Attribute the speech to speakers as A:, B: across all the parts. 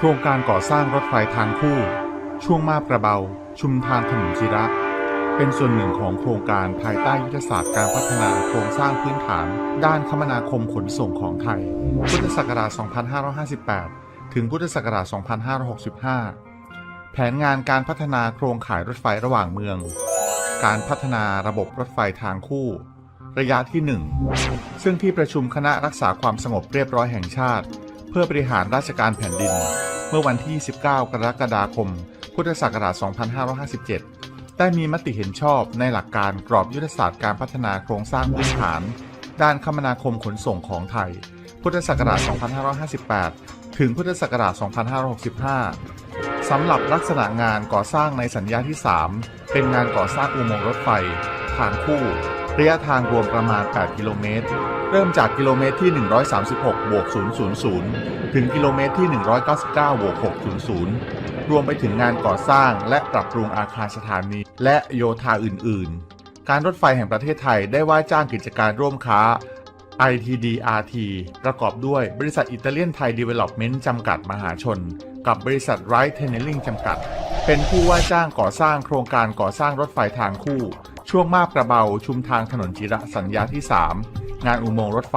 A: โครงการก่อสร้างรถไฟทางคู่ ช่วงมาบกระเบา ชุมทางถนนจิระเป็นส่วนหนึ่งของโครงการภายใต้ยุทธศาสตร์การพัฒนาโครงสร้างพื้นฐาน ด้านคมนาคมขนส่งของไทย พุทธศักราช 2558 ถึงพุทธศักราช 2565 แผนงานการพัฒนาโครงข่ายรถไฟระหว่างเมือง การพัฒนาระบบรถไฟทางคู่ ระยะที่ 1 ซึ่งที่ประชุมคณะรักษาความสงบเรียบร้อยแห่งชาติ เพื่อบริหารราชการแผ่นดิน เมื่อวันที่29กรกฎาคม พุทธศักราช 2557 ได้มีมติเห็นชอบในหลักการกรอบยุทธศาสตร์การพัฒนาโครงสร้างพื้นฐาน ด้านคมนาคมขนส่งของไทย พุทธศักราช 2558 ถึงพุทธศักราช 2565 สำหรับลักษณะงานก่อสร้างในสัญญาที่ 3 เป็นงานก่อสร้างอุโมงค์รถไฟ ทางคู่ ระยะทางรวมประมาณ 8 กิโลเมตร เริ่มจากกิโลเมตรที่ 136บวก000 ถึงกิโลเมตรที่ 199บวก600 รวมไปถึงงานก่อสร้างและปรับปรุงอาคารสถานี และโยธาอื่น ๆ การรถไฟแห่งประเทศไทยได้ว่าจ้างกิจการร่วมค้า ITDRT ประกอบด้วยบริษัทอิตาเลียนไทย Development จำกัดมหาชน กับบริษัท Right Tunneling จำกัด เป็นผู้ว่าจ้างก่อสร้างโครงการก่อสร้างรถไฟทางคู่ ช่วงมาบกระเบาชุมทางถนนจิระสัญญาที่ 3 งานอุโมงค์รถไฟ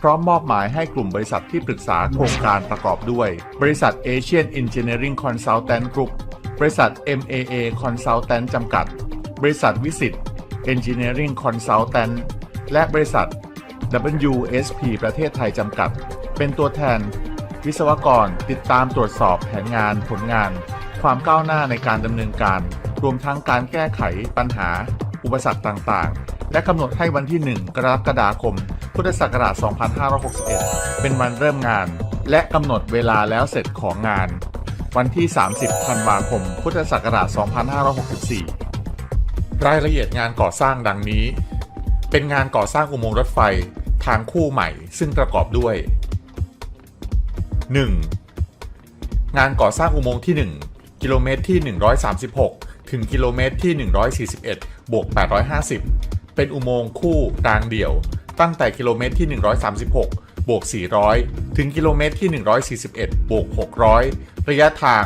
A: พร้อมมอบหมายให้กลุ่มบริษัทที่ปรึกษาโครงการประกอบด้วย บริษัท Asian Engineering Consultant Group บริษัท MAA Consultant จำกัด บริษัทวิสิต Engineering Consultant และบริษัท WSP ประเทศไทยจำกัด เป็นตัวแทน วิศวกรติดตามตรวจสอบแผนงานผลงาน ความก้าวหน้าในการดำเนินการ รวมทั้งการแก้ไขปัญหา อุปสรรคต่างๆ และกำหนดให้วันที่ 1 กรกฎาคม พุทธศักราช 2561 เป็นวันเริ่มงาน และกำหนดเวลาแล้วเสร็จของงาน วันที่ 30 ธันวาคม พุทธศักราช 2564 รายละเอียดงานก่อสร้างดังนี้ เป็นงานก่อสร้างอุโมงค์รถไฟทางคู่ใหม่ซึ่งประกอบด้วย 1. งานก่อสร้างอุโมงค์ที่ 1 กิโลเมตรที่ 136 ถึงกิโลเมตรที่ 141 บวก 850 เป็นอุโมงค์คู่รางเดี่ยว ตั้งแต่กิโลเมตรที่ 136 บวก 400 ถึงกิโลเมตรที่ 141 บวก 600 ระยะทาง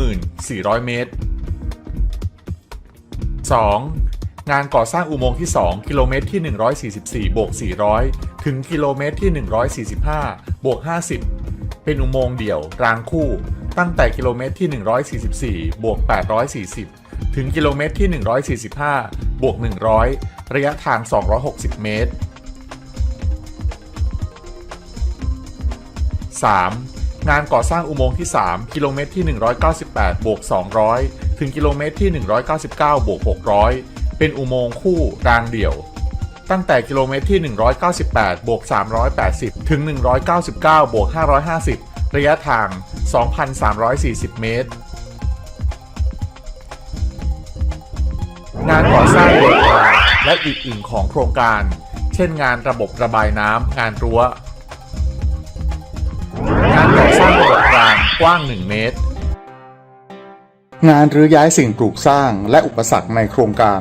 A: 1400 เมตร 2. งานก่อสร้างอุโมงค์ที่ 2 กิโลเมตรที่ 144 บวก 400 ถึงกิโลเมตรที่ 145 บวก 50 เป็นอุโมงค์เดี่ยวรางคู่ ตั้งแต่กิโลเมตรที่ 144 บวก 840 ถึงกิโลเมตรที่ 145 บวก 100 ระยะทาง 260 เมตร 3. งานก่อสร้างอุโมงค์ที่ 3 กิโลเมตรที่ 198 บวก 200 ถึงกิโลเมตรที่ 199 บวก 600 เป็นอุโมงค์คู่รางเดี่ยว ตั้งแต่กิโลเมตรที่ 198 บวก 380 ถึง 199 บวก 550 ระยะทาง 2,340 เมตรานก่อสร้างโยธาและอื่นๆของโครงการ เช่นงานระบบระบายน้ำงานรั้ว งานก่อสร้างระบบรางกว้าง 1 เมตร งานรื้อย้ายสิ่งปลูกสร้างและอุปสรรคในโครงการ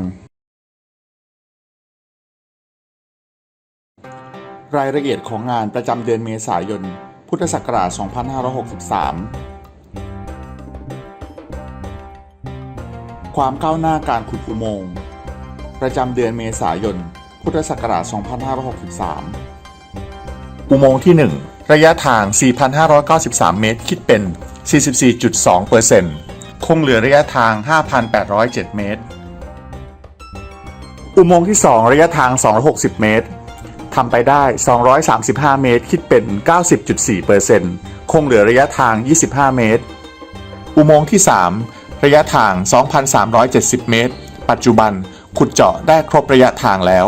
A: รายละเอียดของงานประจำเดือนเมษายน พุทธศักราช 2563 ความก้าวหน้าการขุดอุโมงค์ประจำเดือนเมษายน พุทธศักราช 2563 อุโมงค์ที่ 1 ระยะทาง 4,593 เมตร คิดเป็น 44.2%คงเหลือระยะทาง 5,807 เมตร อุโมงค์ที่ 2 ระยะทาง 260 เมตรทำไปได้ 235 เมตร คิดเป็น 90.4%คงเหลือระยะทาง 25 เมตร อุโมงค์ที่ 3 ระยะทาง 2,370 เมตร ปัจจุบันขุดเจาะได้ครบระยะทางแล้ว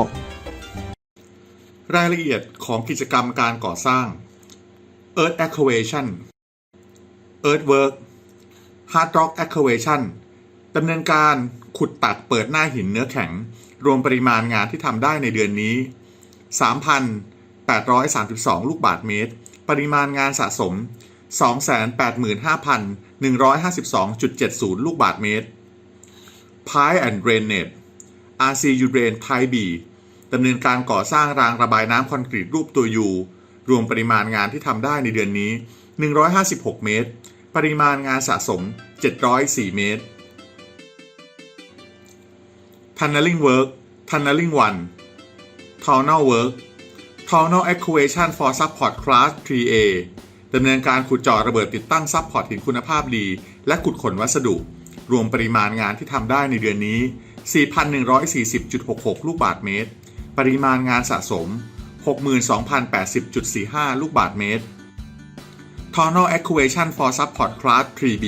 A: รายละเอียดของกิจกรรมการก่อสร้าง Earth Excavation Earthwork Hard Rock Excavation ดำเนินการขุดตัดเปิดหน้าหินเนื้อแข็ง รวมปริมาณงานที่ทำได้ในเดือนนี้ 3,832 ลูกบาทเมตร ปริมาณงานสะสม 285,000 285,152.70 ลูกบาทเมตร Pipe and Drainage RCU Drain Type B ดำเนินการก่อสร้างรางระบายน้ำคอนกรีตรูปตัว U รวมปริมาณงานที่ทำได้ในเดือนนี้ 156 เมตร ปริมาณงานสะสม 704 เมตร Tunneling Work Tunneling 1 Tunnel Work Tunnel Excavation for Support Class 3A ดำเนินการขุดเจาะระเบิดติดตั้งซัพพอร์ตหินคุณภาพดี และขุดขนวัสดุ รวมปริมาณงานที่ทำได้ในเดือนนี้ 4,140.66 ลูกบาศก์เมตร ปริมาณงานสะสม 62,080.45 ลูกบาศก์เมตร Tunnel Excavation for Support Class 3B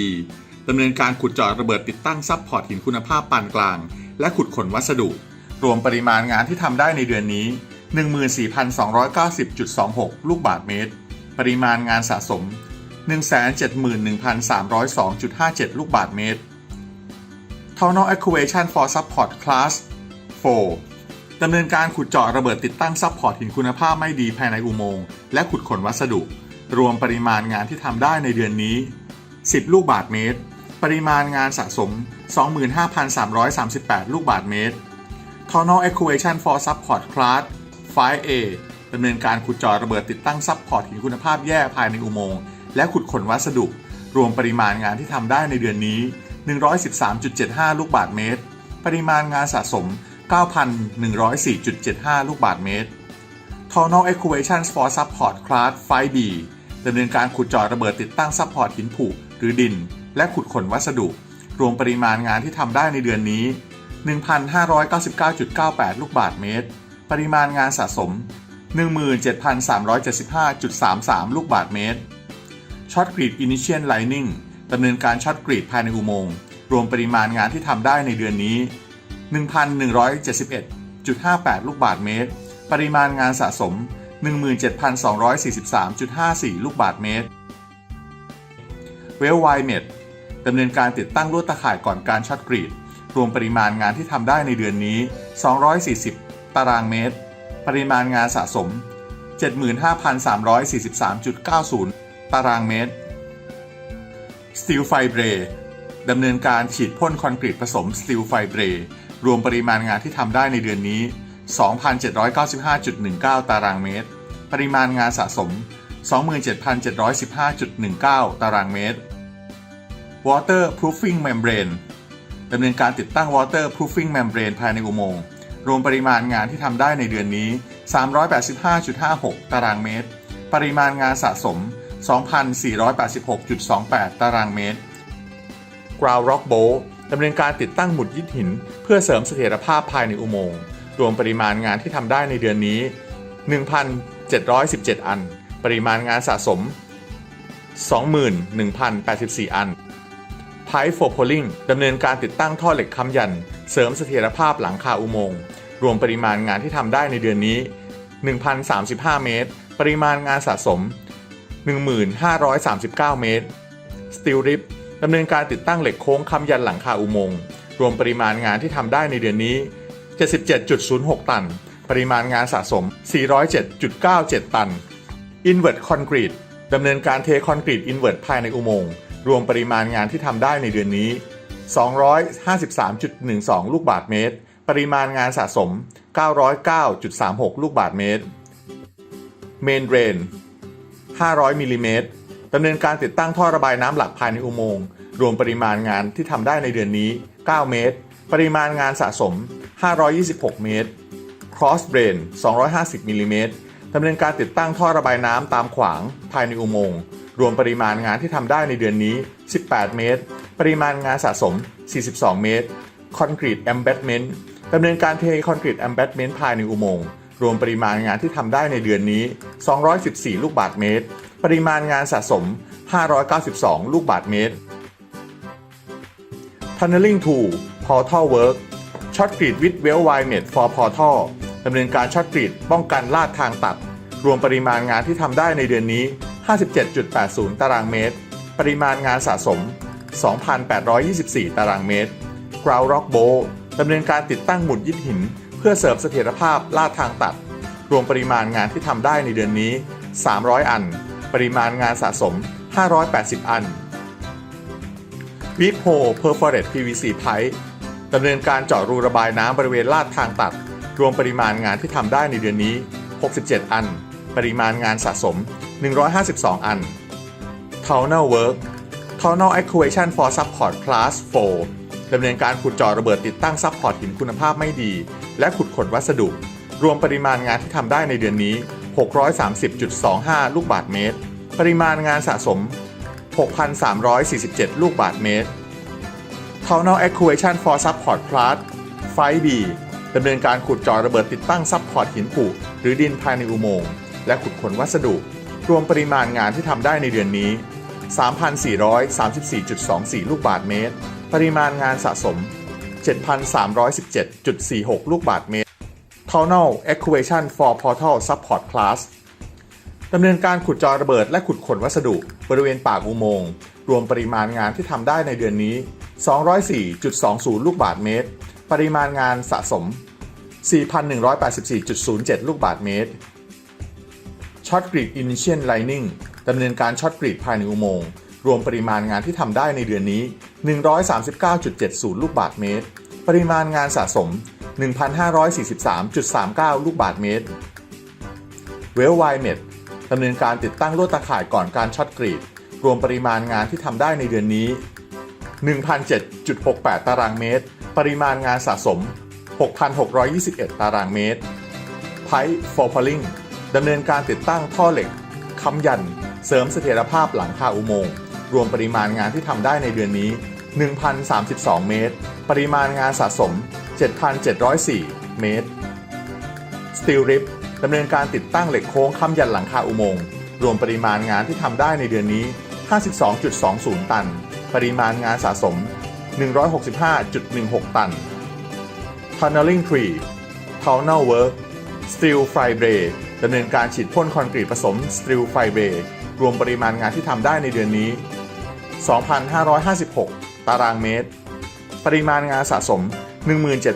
A: ดำเนินการขุดเจาะระเบิดติดตั้งซัพพอร์ตหินคุณภาพปานกลาง และขุดขนวัสดุ รวมปริมาณงานที่ทำได้ในเดือนนี้ 14,290.26 ลูกบาศก์เมตร ปริมาณงานสะสม 171,302.57 ลูกบาศก์เมตร Tunnel Excavation for Support Class 4 ดำเนินการขุดเจาะระเบิดติดตั้งซัพพอร์ตหินคุณภาพไม่ดีภายในอุโมงค์และขุดขนวัสดุ รวมปริมาณงานที่ทำได้ในเดือนนี้ 10 ลูกบาศก์เมตร ปริมาณงานสะสม 25,338 ลูกบาศก์เมตร Tunnel Excavation for Support Class 5A ดำเนินการขุดเจาะระเบิดติดตั้งซัพพอร์ตหินคุณภาพแย่ภายในอุโมงค์และขุดขนวัสดุ รวมปริมาณงานที่ทำได้ในเดือนนี้ 113.75 ลูกบาศก์เมตร ปริมาณงานสะสม 9,104.75 ลูกบาศก์เมตร Tunnel Excavation for Support Class 5B ดำเนินการขุดเจาะระเบิดติดตั้งซัพพอร์ตหินผุหรือดิน และขุดขนวัสดุ รวมปริมาณงานที่ทำได้ในเดือนนี้ 1,599.98 ลูกบาศก์เมตร ปริมาณงานสะสม 17,375.33 ลูกบาศก์เมตรช็อตกรีด Initial Lining ดำเนินการช็อตกรีดภายในอุโมงค์รวมปริมาณงานที่ทำได้ในเดือนนี้ 1,171.58 ลูกบาศก์เมตร ปริมาณงานสะสม 17,243.54 ลูกบาศก์เมตร เวลไวเมดดำเนินการติดตั้งลวดตะข่ายก่อนการช็อตกรีด รวมปริมาณงานที่ทำได้ในเดือนนี้ 240 ตารางเมตร ปริมาณงานสะสม 75,343.90 ตารางเมตร Steel Fibre ดำเนินการฉีดพ่นคอนกรีตผสม Steel Fibre รวมปริมาณงานที่ทำได้ในเดือนนี้ 2,795.19 ตารางเมตร ปริมาณงานสะสม 27,715.19 ตารางเมตร Water Proofing Membrane ดำเนินการติดตั้ง Water Proofing Membrane ภายในอุโมงค์ รวมปริมาณงานที่ทำได้ในเดือนนี้ 385.56 ตารางเมตร ปริมาณงานสะสม 2,486.28 ตารางเมตร Ground Rock Bowl ดำเนินการติดตั้งหมุดยึดหิน เพื่อเสริมเสถียรภาพภายในอุโมงค์ รวมปริมาณงานที่ทำได้ในเดือนนี้ 1,717 อัน ปริมาณงานสะสม 21,084 อัน Pipe for Polling ดำเนินการติดตั้งท่อเหล็กค้ำยัน เสริมเสถียรภาพหลังคาอุโมงค์รวมปริมาณงานที่ทำได้ในเดือนนี้ 1,035 เมตร ปริมาณงานสะสม 1,539 เมตร Steel Rip ดำเนินการติดตั้งเหล็กโค้งค้ำยันหลังคาอุโมงค์รวมปริมาณงานที่ทำได้ในเดือนนี้ 77.06 ตัน ปริมาณงานสะสม 407.97 ตัน Invert Concrete ดำเนินการเทคอนกรีต Invert ภายในอุโมงค์รวมปริมาณงานที่ทำได้ในเดือนนี้ 253.12 ลูกบาศก์เมตร ปริมาณงานสะสม 909.36 ลูกบาศก์เมตร Main Drain 500มิลลิเมตรดำเนินการติดตั้งท่อระบายน้ำหลักภายในอุโมงค์ รวมปริมาณงานที่ทำได้ในเดือนนี้ 9 เมตร ปริมาณงานสะสม 526 เมตร Cross Drain 250มิลลิเมตรดำเนินการติดตั้งท่อระบายน้ำตามขวางภายในอุโมงค์ รวมปริมาณงานที่ทำได้ในเดือนนี้ 18 เมตร ปริมาณงานสะสม 42 เมตร Concrete Embedment ดำเนินการเทคอนกรีต Embedment ภายในอุโมงค์รวมปริมาณงานที่ทำได้ในเดือนนี้ 214 ลูกบาศก์เมตร ปริมาณงานสะสม 592 ลูกบาศก์เมตร Tunneling Tool Portal Work ช็อตกรีดวิดเวลไวเมด for Portal ดำเนินการช็อตกรีดป้องกันลาดทางตัด รวมปริมาณงานที่ทำได้ในเดือนนี้ 57.80 ตารางเมตร ปริมาณงานสะสม 2,824 ตารางเมตร Ground Rock Bow ดำเนินการติดตั้งหมุดยึดหิน เพื่อเสริมเสถียรภาพลาดทางตัด รวมปริมาณงานที่ทำได้ในเดือนนี้ 300 อัน ปริมาณงานสะสม 580 อันวิ p โฮ Perforated PVC Pipe ดำเนินการเจาะรูระบายน้ำบริเวณลาดทางตัด รวมปริมาณงานที่ทำได้ในเดือนนี้ 67 อัน ปริมาณงานสะสม 152 อัน Tunnel Work Tunnel Excavation for Support Class 4ดำเนินการขุดเจาะระเบิดติดตั้งซัพพอร์ตหินคุณภาพไม่ดี และขุดขนวัสดุ รวมปริมาณงานที่ทำได้ในเดือนนี้ 630.25 ลูกบาศก์เมตร ปริมาณงานสะสม 6,347 ลูกบาศก์เมตร Tunnel Excavation for Support Class 5B ดำเนินการขุดเจาะระเบิดติดตั้งซัพพอร์ตหินผุหรือดินภายในอุโมงค์และขุดขนวัสดุ รวมปริมาณงานที่ทำได้ในเดือนนี้ 3,434.24 ลูกบาศก์เมตร ปริมาณงานสะสม 7,317.46 ลูกบาศก์เมตร Tunnel Excavation for Portal Support Class ดำเนินการขุดเจาะระเบิดและขุดขนวัสดุ บริเวณปากอุโมงค์ รวมปริมาณงานที่ทำได้ในเดือนนี้ 204.20 ลูกบาศก์เมตร ปริมาณงานสะสม 4,184.07 ลูกบาศก์เมตรช็อตกรีด Initial Lining ดำเนินการช็อตกรีดภายในอุโมงค์รวมปริมาณงานที่ทำได้ในเดือนนี้ 139.70 ลูกบาศก์เมตร ปริมาณงานสะสม 1,543.39 ลูกบาศก์เมตร เวลไวเมดดำเนินการติดตั้งลวดตะข่ายก่อนการช็อตกรีด รวมปริมาณงานที่ทำได้ในเดือนนี้ 1,007.68 ตารางเมตร ปริมาณงานสะสม 6,621 ตารางเมตรไพฟอร์พลิงดำเนินการติดตั้งท่อเหล็กค้ำยัน เสริมเสถียรภาพหลังคาอุโมงค์รวมปริมาณงานที่ทำได้ในเดือนนี้ 1,032 เมตร ปริมาณงานสะสม 7,704 เมตร Steel Rip ดำเนินการติดตั้งเหล็กโค้งค้ำยันหลังคาอุโมงค์รวมปริมาณงานที่ทำได้ในเดือนนี้ 52.20 ตัน ปริมาณงานสะสม 165.16 ตัน Tunneling Tree Tunnel Work Steel Fibre ดำเนินการฉีดพ่นคอนกรีตผสม Steel Fibre รวมปริมาณงานที่ทำได้ในเดือนนี้ 2,556 ตารางเมตร ปริมาณงานสะสม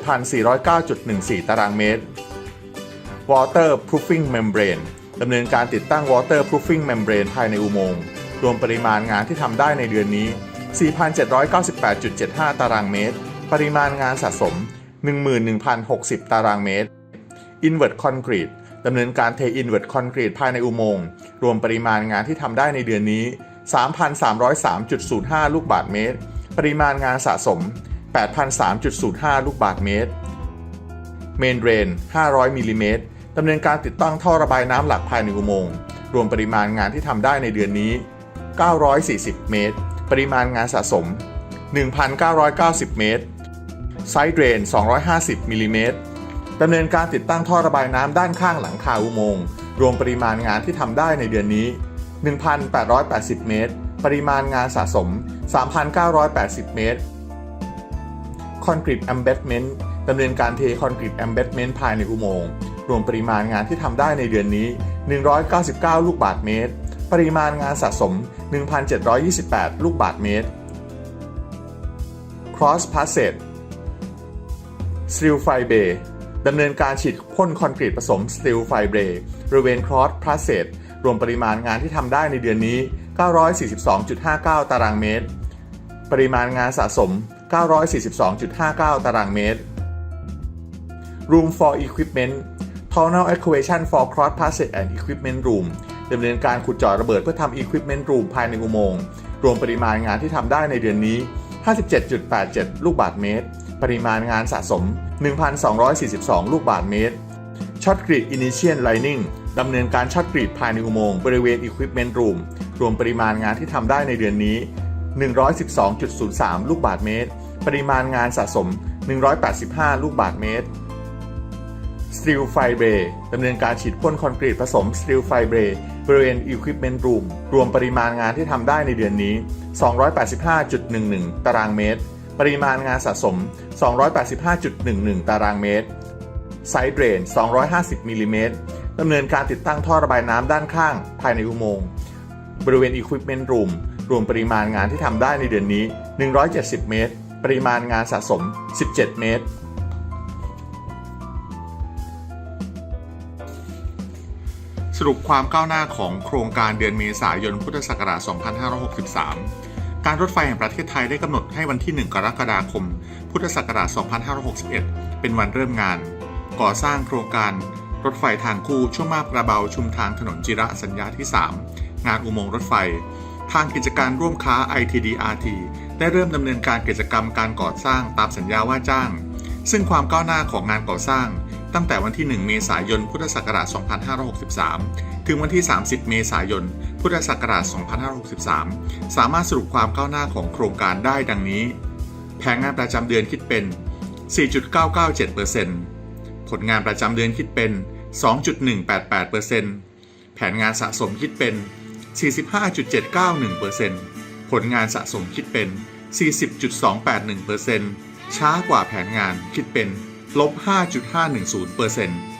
A: 17,409.14 ตารางเมตร Waterproofing Membrane ดำเนินการติดตั้ง Waterproofing Membrane ภายในอุโมงค์ รวมปริมาณงานที่ทำได้ในเดือนนี้ 4,798.75 ตารางเมตร ปริมาณงานสะสม 11,060 ตารางเมตร Invert Concrete ดำเนินการเท Invert Concrete ภายในอุโมงค์รวมปริมาณงานที่ทำได้ในเดือนนี้ 3,303.05 ลูกบาศก์เมตร ปริมาณงานสะสม 8,003.05 ลูกบาศก์เมตร เมนเดรน 500 มิลลิเมตรดำเนินการติดตั้งท่อระบายน้ำหลักภายในอุโมงค์รวมปริมาณงานที่ทำได้ในเดือนนี้ 940 เมตร ปริมาณงานสะสม 1,990 เมตร ไซด์เดรน 250 มิลลิเมตร ดำเนินการติดตั้งท่อระบายน้ำด้านข้างหลังคาอุโมงค์รวมปริมาณงานที่ทำได้ในเดือนนี้ 1,880 เมตร ปริมาณงานสะสม 3,980 เมตรคอนกรีต embedment ดำเนินการเทคอนกรีต embedment ภายในอุโมงค์รวมปริมาณงานที่ทำได้ในเดือนนี้ 199 ลูกบาศก์เมตร ปริมาณงานสะสม 1,728 ลูกบาศก์เมตร cross passage steel fibre ดำเนินการฉีดพ่นคอนกรีตผสม steel fibre บริเวณ cross passage รวมปริมาณงานที่ทำได้ในเดือนนี้ 942.59 ตารางเมตร ปริมาณงานสะสม 942.59 ตารางเมตร Room for Equipment Tunnel Excavation for Cross Passage and Equipment Room ดำเนินการขุดเจาะระเบิดเพื่อทำ Equipment Room ภายในอุโมงค์ รวมปริมาณงานที่ทำได้ในเดือนนี้ 57.87 ลูกบาศก์เมตร ปริมาณงานสะสม 1,242 ลูกบาศก์เมตรช็อตกรีด Initial Lining ดำเนินการช็อตกรีดภายในอุโมงค์บริเวณ Equipment Room รวมปริมาณงานที่ทำได้ในเดือนนี้ 112.03 ลูกบาศก์เมตร ปริมาณงานสะสม 185 ลูกบาศก์เมตร Steel Fibre ดำเนินการฉีดพ่นคอนกรีตผสม Steel Fibre บริเวณ Equipment Room รวมปริมาณงานที่ทำได้ในเดือนนี้ 285.11 ตารางเมตร ปริมาณงานสะสม 285.11 ตารางเมตร Side Drain 250 มิลลิเมตรดำเนินการติดตั้งท่อระบายน้ำด้านข้างภายในอุโมงค์ บริเวณ Equipment Room รวมปริมาณงานที่ทำได้ในเดือนนี้ 170 เมตร ปริมาณงานสะสม 17 เมตร สรุปความก้าวหน้าของโครงการเดือนเมษายนพุทธศักราช 2563 การรถไฟแห่งประเทศไทยได้กำหนดให้วันที่ 1 กรกฎาคม พุทธศักราช 2561 เป็นวันเริ่มงาน ก่อสร้างโครงการรถไฟทางคู่ช่วงมาบกระเบาชุมทางถนนจิระสัญญาที่ 3 งานอุโมงค์รถไฟ ทางกิจการร่วมค้า ITDRT ได้เริ่มดำเนินการกิจกรรมการก่อสร้างตามสัญญาว่าจ้าง ซึ่งความก้าวหน้าของงานก่อสร้าง ตั้งแต่วันที่ 1 เมษายน พุทธศักราช 2563 ถึงวันที่ 30 เมษายน พุทธศักราช 2563 สามารถสรุปความก้าวหน้าของโครงการได้ดังนี้ แผนงานประจำเดือนคิดเป็น 4.997%ผลงานประจำเดือนคิดเป็น 2.188%แผนงานสะสมคิดเป็น 45.791%ผลงานสะสมคิดเป็น 40.281%ช้ากว่าแผนงานคิดเป็นลบ5.510%